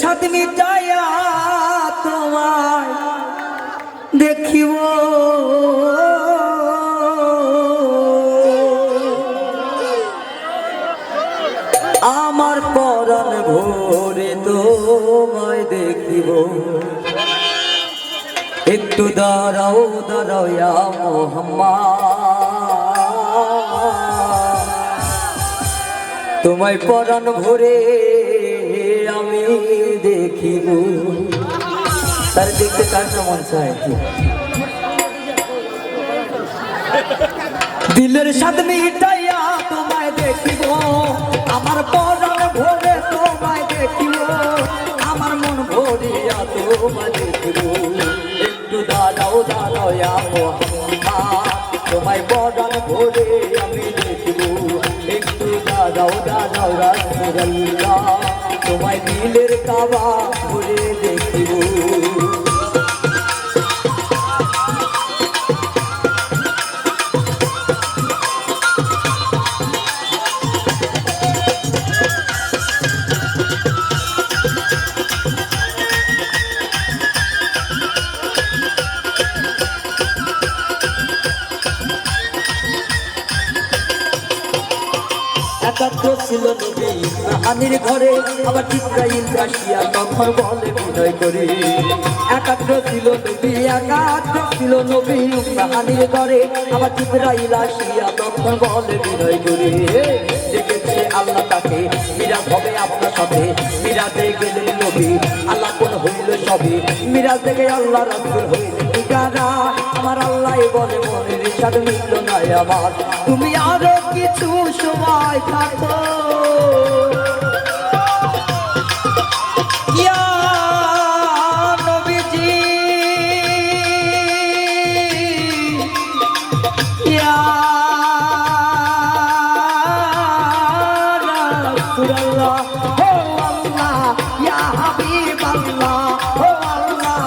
সাথ মিটাইয়া তোমায় দেখিব। আমার পরন ভোরে তোমায় দেখিব। একটু দাঁড়াও দাঁড়াও ইয়া মোহাম্মদ তোমায় পরাণ ভরে আমি দেখিব। তার দেখতে কার কেমন চায় দিলের সাথে তোমায় দেখিব। আমার পরাণ তোমায় দিলের কাবা ভরে দেখিব। ইব্রাহিমের ঘরে আবার ইসরাইল রাশিয়া তখন বলে, বিনয় করে। একাত্র ছিল নবী একাত্র ছিল নবী। ইব্রাহিমের ঘরে আবার ইসরাইল রাশিয়া তখন বলে, বিনয় করে। দেখেছে আল্লাহ তাকে, মিরাজ হবে আপনার সাথে। মিরাজে গেলেন নবী, আল্লাহ কোন হইল সবে মিরাজ থেকে আল্লাহ রাসূল হইলেন ঠিকানা? আমার আল্লাহ বলে মনে রিসাদ মিটল না আমার। তুমি আরও কিছু সময় থাকো। রাসূলুল্লাহ, ও আল্লাহ, ইয়া হাবিবাল্লাহ, ও আল্লাহ।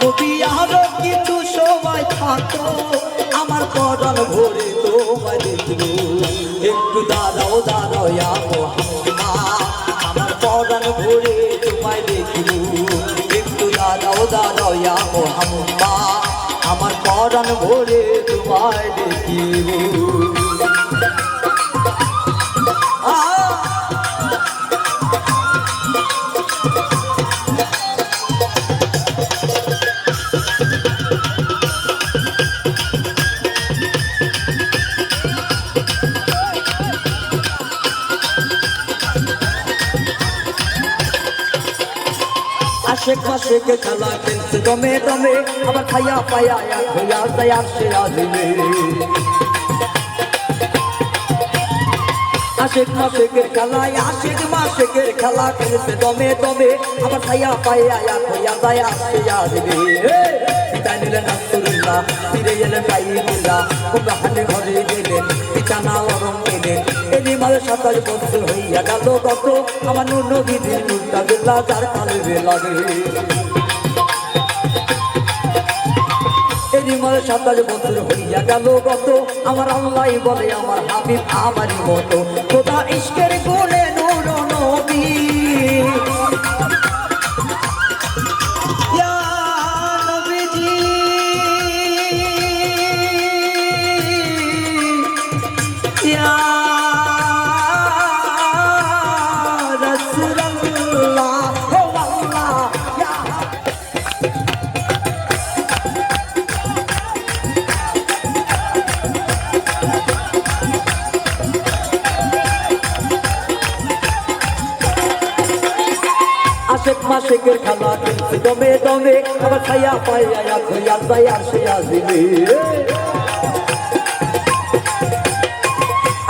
নবী আরও কিছু সময় থাকো আমার পরাণ ভরে তোমায় একটু দাঁড়াও দাঁড়াও দাঁড়াও ইয়া মোহাম্মদ আমার পরাণ ভরে তোমায় দেখিব। আশেক খেলা খেলছে। দমে দমে আবার খাইয়া পায়া হইয়া যায় আসে আজিমে আশেক মাসেকের খেলায়, আশেক মাসেকের খেলা খেলছে। দমে দমে আবার খাইয়া পায়া এক হইয়া যায় আসে আজিমে পিতা নিলেন আস্তুল্লাহ ফিরে এলেন বাইবুল্লাহ ঘরে গেলেন, পিতা না সাতাশ বছর হইয়া গেল কত আমার নুন বিধির নুনটা বেলা যার কালে লাগে। এরই মালে সাতাশ বছর হইয়া গেল কত আমার আল্লাহ বলে আমার হাবিব আমারই মতো। কোথা ইস্কের বলে নুন নবী আশেক মাসেকের খেলা খেলছে। দমে দমে আমার খাইয়া পাইয়া এক হইয়া যাই আসে আসিবে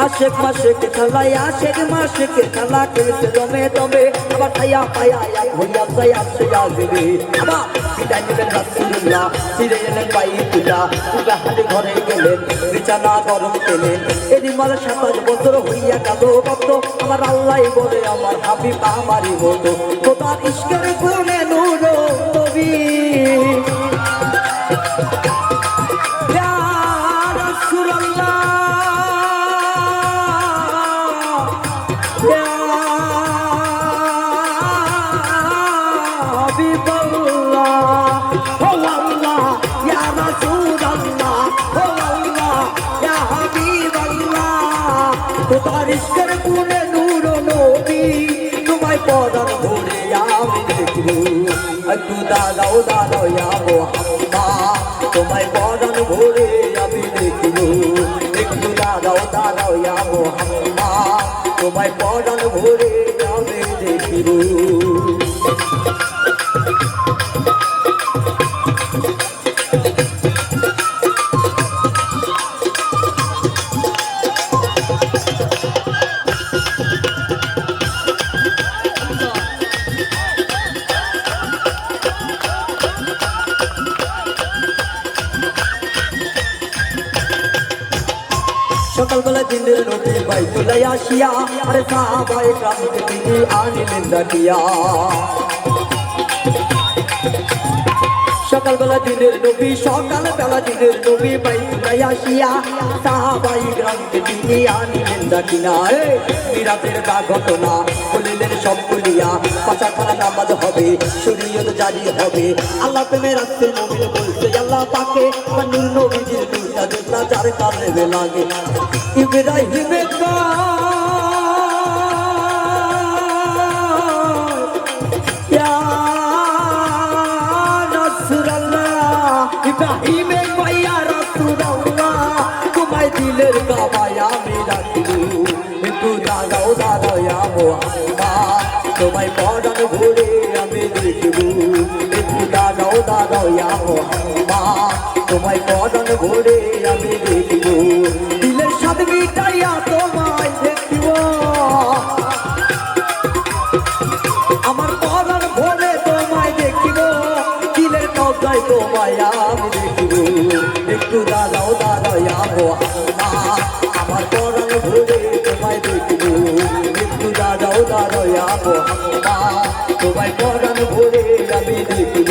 আশেক মাসেক খেলায়, আশেক মাসেক খেলা খেলছে দমে দমে। আবার খাইয়া এক হইয়া যাই আসে আসিবে আবার বিদায় নিলেন রাসূলুল্লাহ ফিরে এলেন বাইতুল্লাহ। হাটে ঘরে গেলেন, বিছানা গরম পেলেন। এরই মালে সাতাশ বছর হইয়া গেল কত। আমার আল্লাহ বলে, আমার হাবিব আমারই মতো। খোদার ইস্কের গুণে নূর ইশকের গুণে নূর নবী, তোমায় পদান ধরে আমি দেখব। একটু দাদাও দাদাও ইয়া মোহাম্মদ। তোমায় পদান ভরে আমি দেখব। একটু দাদাও দাদাও ইয়া মোহাম্মদ। তোমায় পদান ভরে আমি দেখব। সকালবেলা দিনের নদী বাইতুলাই আসিয়া আরে সাহাবাই গ্রামকে সকালবেলা দিনের নবী সকালবেলা দিনের নবী বাইতুলাই আসিয়া সাহাবাই গ্রামকে তিনি আনিলেন ডাকিনা এ, মিরাতের গা ঘটনা বলিলেন সব বলিয়া পাশা খানা নামাজ হবে শরীয়ত জারি হবে। আল্লাহ আল্লাহ পাকে নূর নবীজির দুইটা দুটা চার কালে লাগে। ইব্রাহিমে ইব্রাহিমে কইয়া রাসূলুল্লাহ, তোমায় দিলের কাবায় আমি রাখব একটু দাদাও দাদা ইয়া মোহাম্মদ। তোমায় পড়ান ঘুরে আমি দেখব। দাদাও দাদা তোমায় পড়ান ঘুরে আমি দেখব। দিলের সাথ মিটাইয়া তোমায় দেখব। আমার পরার ভরে তোমায় দেখিব, দিলের কবজায় তোমায় আমি দেখিব। একটু দাদাও দাদাই আমো আমার পরার ভরে তোমায় দেখিব। একটু দাদাও দাদাই আমো তোমায় পরার ভরে আমি দেখিব।